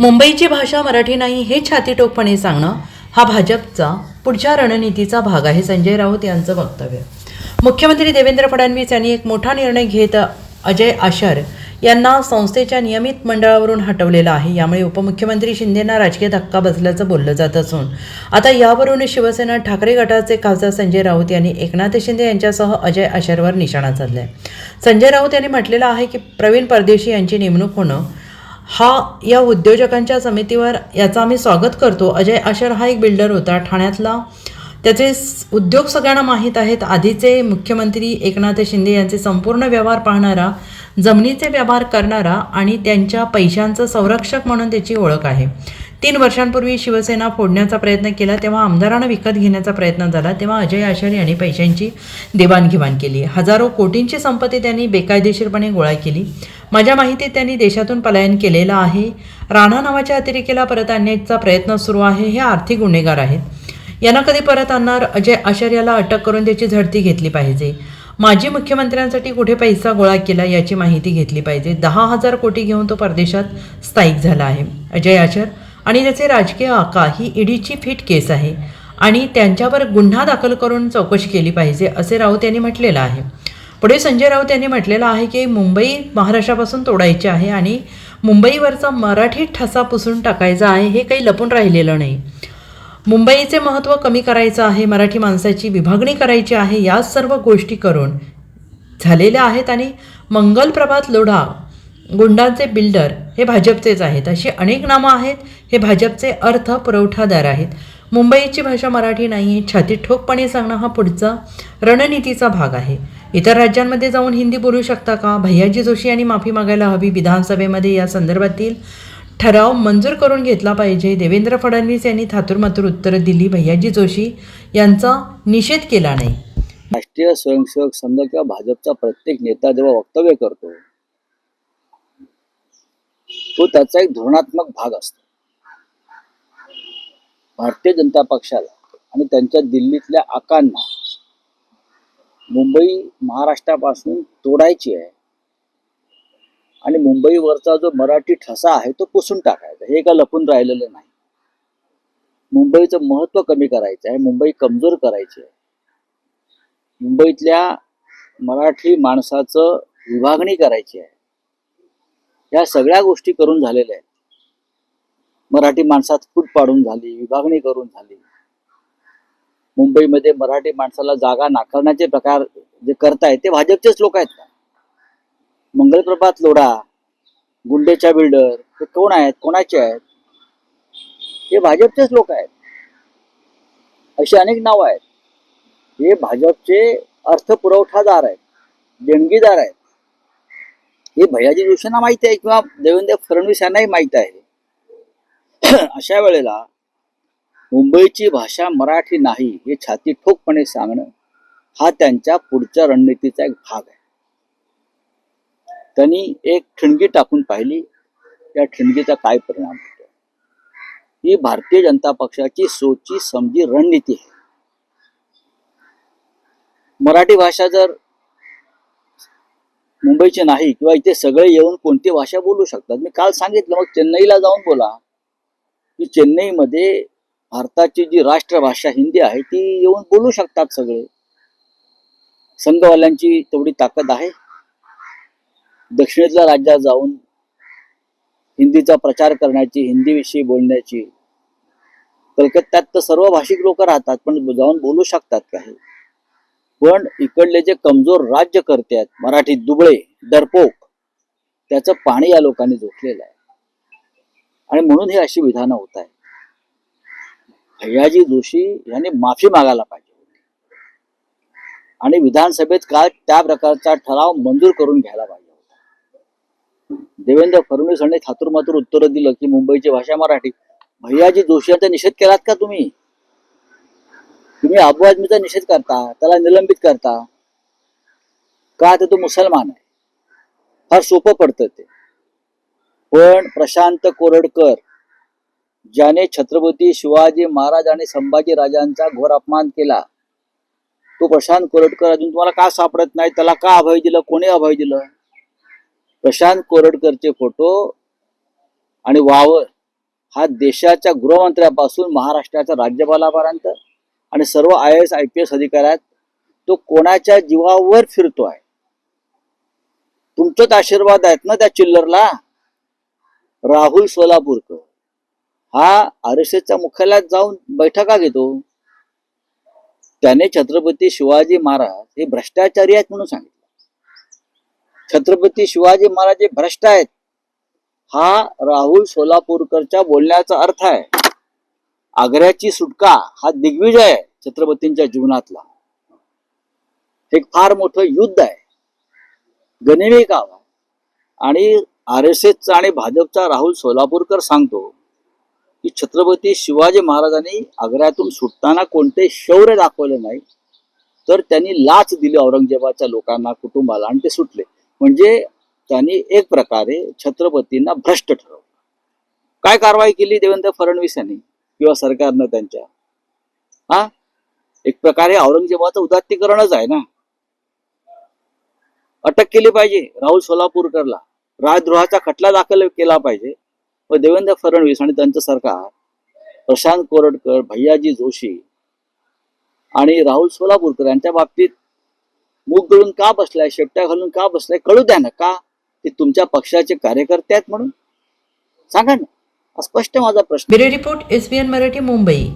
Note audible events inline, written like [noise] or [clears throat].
मुंबईची भाषा मराठी नाही हे छातीटोकपणे सांगणं हा भाजपचा पुढच्या रणनीतीचा भाग आहे. संजय राऊत यांचं वक्तव्य. मुख्यमंत्री देवेंद्र फडणवीस यांनी एक मोठा निर्णय घेत अजय आशर यांना संस्थेच्या नियमित मंडळावरून हटवलेलं आहे. यामुळे उपमुख्यमंत्री शिंदेंना राजकीय धक्का बसल्याचं बोललं जात असून आता यावरून शिवसेना ठाकरे गटाचे खासदार संजय राऊत यांनी एकनाथ शिंदे यांच्यासह अजय आशरवर निशाणा साधलाय. संजय राऊत यांनी म्हटलेलं आहे की प्रवीण परदेशी यांची नेमणूक होणं हा या उद्योजकांच्या समितीवर याचं आम्ही स्वागत करतो. अजय आशर हा एक बिल्डर होता ठाण्यातला. त्याचे उद्योग सगळ्यांना माहीत आहेत. आधीचे मुख्यमंत्री एकनाथ शिंदे यांचे संपूर्ण व्यवहार पाहणारा जमिनीचे व्यवहार करणारा आणि त्यांच्या पैशांचं संरक्षक म्हणून त्याची ओळख आहे. तीन वर्षांपूर्वी शिवसेना फोडण्याचा प्रयत्न केला तेव्हा आमदारांना विकत घेण्याचा प्रयत्न झाला तेव्हा अजय आशर यांनी पैशांची देवाणघेवाण केली. हजारो कोटींची संपत्ती त्यांनी बेकायदेशीरपणे गोळा केली. माझ्या माहितीत त्यांनी देशातून पलायन केलेलं आहे. राणा नावाच्या अतिरेकीला परत आणण्याचा प्रयत्न सुरू आहे हे आर्थिक गुन्हेगार आहेत. यांना कधी परत आणणार? अजय आशर याला अटक करून त्याची झडती घेतली पाहिजे. माजी मुख्यमंत्र्यांसाठी कुठे पैसा गोळा केला याची माहिती घेतली पाहिजे. दहा हजार कोटी घेऊन तो परदेशात स्थायिक झाला आहे. अजय आशर आणि त्याचे राजकीय आका ही ईडीची फिट केस आहे. आणि त्यांच्यावर गुन्हा दाखल करून चौकशी केली पाहिजे असे राऊत यांनी म्हटलेलं आहे. पुढे संजय राऊत यांनी म्हटलेलं आहे की मुंबई महाराष्ट्रापासून तोडायची आहे आणि मुंबईवरचा मराठी ठसा पुसून टाकायचा आहे हे काही लपून राहिलेलं नाही. मुंबईचे महत्त्व कमी करायचं आहे मराठी माणसाची विभागणी करायची आहे या सर्व गोष्टी करून झालेल्या आहेत आणि मंगलप्रभात लोढा गुंडांचे बिल्डर हे भाजपचेच आहेत. अशी अनेक नामं आहेत. हे भाजपचे अर्थ पुरवठादार आहेत. मुंबईची भाषा मराठी नाही आहे छाती ठोकपणे सांगणं हा पुढचा रणनीतीचा भाग आहे. इतर राज्यांमध्ये जाऊन हिंदी बोलू शकता का? भैयाजी जोशी यांनी माफी मागायला हवी. विधानसभेमध्ये या संदर्भातील ठराव मंजूर करून घेतला पाहिजे. देवेंद्र फडणवीस यांनी थातुरमातुर उत्तरं दिली. भैयाजी जोशी यांचा निषेध केला नाही. राष्ट्रीय स्वयंसेवक संघ किंवा भाजपचा प्रत्येक नेता जेव्हा वक्तव्य करतो तो त्याचा एक धोरणात्मक भाग असतो. भारतीय जनता पक्षाला आणि त्यांच्या दिल्लीतल्या आकांना मुंबई महाराष्ट्रापासून तोडायची आहे. आणि मुंबईवरचा जो मराठी ठसा आहे तो पुसून टाकायचा. हे का लपून राहिलेलं नाही. मुंबईचं महत्त्व कमी करायचं आहे. मुंबई कमजोर करायची आहे. मुंबईतल्या मराठी माणसाचं विभागणी करायची आहे. या सगळ्या गोष्टी करून झालेल्या आहेत. मराठी माणसात फूट पाडून झाली विभागणी करून झाली. मुंबईमध्ये मराठी माणसाला जागा नाकारण्याचे प्रकार जे करतायत ते भाजपचेच लोक आहेत का? मंगलप्रभात लोढा गुंडेच्या बिल्डर हे कोण आहेत कोणाचे आहेत? हे भाजपचेच लोक आहेत. अशी अनेक नावं आहेत. हे भाजपचे अर्थपुरवठादार आहेत देणगीदार आहेत. हे भैयाजी जोशींना माहिती आहे किंवा देवेंद्र फडणवीस यांनाही माहीत आहे. [clears throat] अशा वेळेला मुंबईची भाषा मराठी नाही हे छाती ठोकपणे सांगणं हा त्यांच्या पुढच्या रणनीतीचा एक भाग आहे. त्यांनी एक ठिणगी टाकून पाहिली. त्या ठिणगीचा काय परिणाम होतो? ही भारतीय जनता पक्षाची सोची समजी रणनीती आहे. मराठी भाषा जर मुंबईचे नाही किंवा इथे सगळे येऊन कोणती भाषा बोलू शकतात. मी काल सांगितलं मग चेन्नईला जाऊन बोला. की चेन्नईमध्ये भारताची जी राष्ट्रभाषा हिंदी आहे ती येऊन बोलू शकतात सगळे. संघवाल्यांची तेवढी ताकद आहे. दक्षिणेतल्या राज्यात जाऊन हिंदीचा प्रचार करण्याची हिंदीविषयी बोलण्याची. कलकत्त्यात तर सर्व भाषिक लोक राहतात पण जाऊन बोलू शकतात काही. पण इकडले जे कमजोर राज्य करते आहेत मराठी दुबळे डरपोक त्याचं पाणी या लोकांनी जोखलेलं आहे. आणि म्हणून ही अशी विधानं होत आहे भैयाजी जोशी यांनी माफी मागायला पाहिजे होती. आणि विधानसभेत काल त्या प्रकारचा ठराव मंजूर करून घ्यायला पाहिजे होता. देवेंद्र फडणवीस यांनी थातुरमातुर उत्तर दिलं की मुंबईची भाषा मराठी. भैयाजी जोशी यांचा निषेध केलात का तुम्ही? तुम्ही अबू आजमीचा निषेध करता त्याला निलंबित करता का तर तो मुसलमान आहे? फार सोपं पडतं ते. पण प्रशांत कोरडकर ज्याने छत्रपती शिवाजी महाराज आणि संभाजी राजांचा घोर अपमान केला तो प्रशांत कोरडकर अजून तुम्हाला का सापडत नाही? त्याला का अभय दिलं? कोणी अभय दिलं? प्रशांत कोरडकरचे फोटो आणि वावर हा देशाच्या गृहमंत्र्यापासून महाराष्ट्राच्या राज्यपालापर्यंत आणि सर्व I S I P S अधिकाऱ्यात तो कोणाच्या जीवावर फिरतो आहे तुमचाच आशीर्वाद आहेत ना त्या चिल्लरला? राहुल सोलापूरकर. हा आर एस एसच्या मुख्यालयात जाऊन बैठका घेतो. त्याने छत्रपती शिवाजी महाराज हे भ्रष्टाचारी आहेत म्हणून सांगितलं. छत्रपती शिवाजी महाराज हे भ्रष्ट आहेत हा राहुल सोलापूरकरच्या बोलण्याचा अर्थ आहे. आग्र्याची सुटका हा दिग्विजय आहे छत्रपतींच्या जीवनातला. एक फार मोठं युद्ध आहे. गनिमी गाव आहे. आणि आर एस एसचा आणि भाजपचा राहुल सोलापूरकर सांगतो की छत्रपती शिवाजी महाराजांनी आग्र्यातून सुटताना कोणते शौर्य दाखवले नाही तर त्यांनी लाच दिली औरंगजेबाच्या लोकांना कुटुंबाला आणि ते सुटले. म्हणजे त्यांनी एक प्रकारे छत्रपतींना भ्रष्ट ठरवलं. काय कारवाई केली देवेंद्र फडणवीस यांनी? किंवा सरकारनं त्यांच्या. हा? एक प्रकारे औरंगजेबाचं उदात्तीकरणच आहे ना. अटक केली पाहिजे राहुल सोलापूरकरला. राजद्रोहाचा खटला दाखल केला पाहिजे. व देवेंद्र फडणवीस आणि त्यांचं सरकार प्रशांत कोरडकर भैयाजी जोशी आणि राहुल सोलापूरकर यांच्या बाबतीत मूग गळून का बसलाय शेपट्या घालून का बसलाय कळू द्या ना. का? ते तुमच्या पक्षाचे कार्यकर्ते आहेत म्हणून. सांगा ना. स्पष्ट माझा प्रश्न. Bureau report S B N Marathi Mumbai.